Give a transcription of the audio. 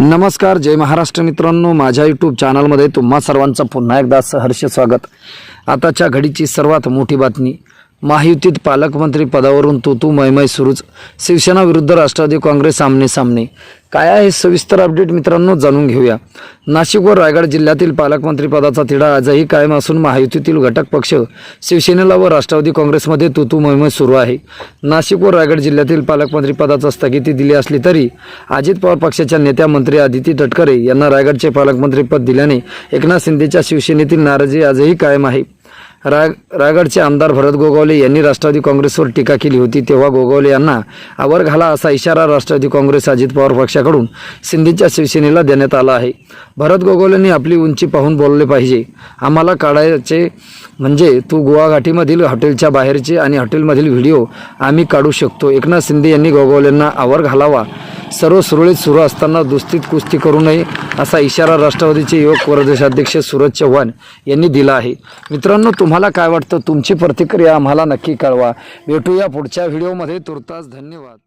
नमस्कार जय महाराष्ट्र मित्रांनो. माझ्या यूट्यूब चॅनलमध्ये तुम्हा सर्वांचं पुन्हा एकदा सहर्ष स्वागत. आताच्या घडीची सर्वात मोठी बातमी. महायुतीत पालकमंत्री पदावरून तू तू मैमय सुरूच. शिवसेना विरुद्ध राष्ट्रवादी काँग्रेस आमने सामने. काय आहे सविस्तर अपडेट मित्रांनो जाणून घेऊया. नाशिक व रायगड जिल्ह्यातील पालकमंत्री पदाचा तिढा आजही कायम असून महायुतीतील घटक पक्ष शिवसेनेला व राष्ट्रवादी काँग्रेसमध्ये तू तू सुरू आहे. नाशिक व रायगड जिल्ह्यातील पालकमंत्री पदाचा स्थगिती दिली असली तरी अजित पवार पक्षाच्या नेत्या मंत्री आदिती तटकरे यांना रायगडचे पालकमंत्रीपद दिल्याने एकनाथ शिंदेच्या शिवसेनेतील नाराजी आजही कायम आहे. राय रायगडचे आमदार भरत गोगावले यांनी राष्ट्रवादी काँग्रेसवर टीका केली होती तेव्हा गोगावले यांना आवर घाला असा इशारा राष्ट्रवादी काँग्रेस अजित पवार पक्षाकडून शिंदेच्या शिवसेनेला देण्यात आला आहे. भरत गोगावलेंनी आपली उंची पाहून बोलले पाहिजे. आम्हाला काढायचे म्हणजे तू गुवाहाटीमधील हॉटेलच्या बाहेरचे आणि हॉटेलमधील व्हिडिओ आम्ही काढू शकतो. एकनाथ शिंदे यांनी गोगावलेंना आवर घालावा. सर्व सुरळीत सुरू असताना दुस्तीत कुस्ती करू नये असा इशारा राष्ट्रवादीचे युवक प्रदेशाध्यक्ष सूरज चव्हाण यांनी दिला आहे. मित्रांनो तुम्हाला काय वाटतं? तुमची प्रतिक्रिया आम्हाला नक्की कळवा. भेटूया पुढच्या व्हिडिओमध्ये. तुर्तास धन्यवाद.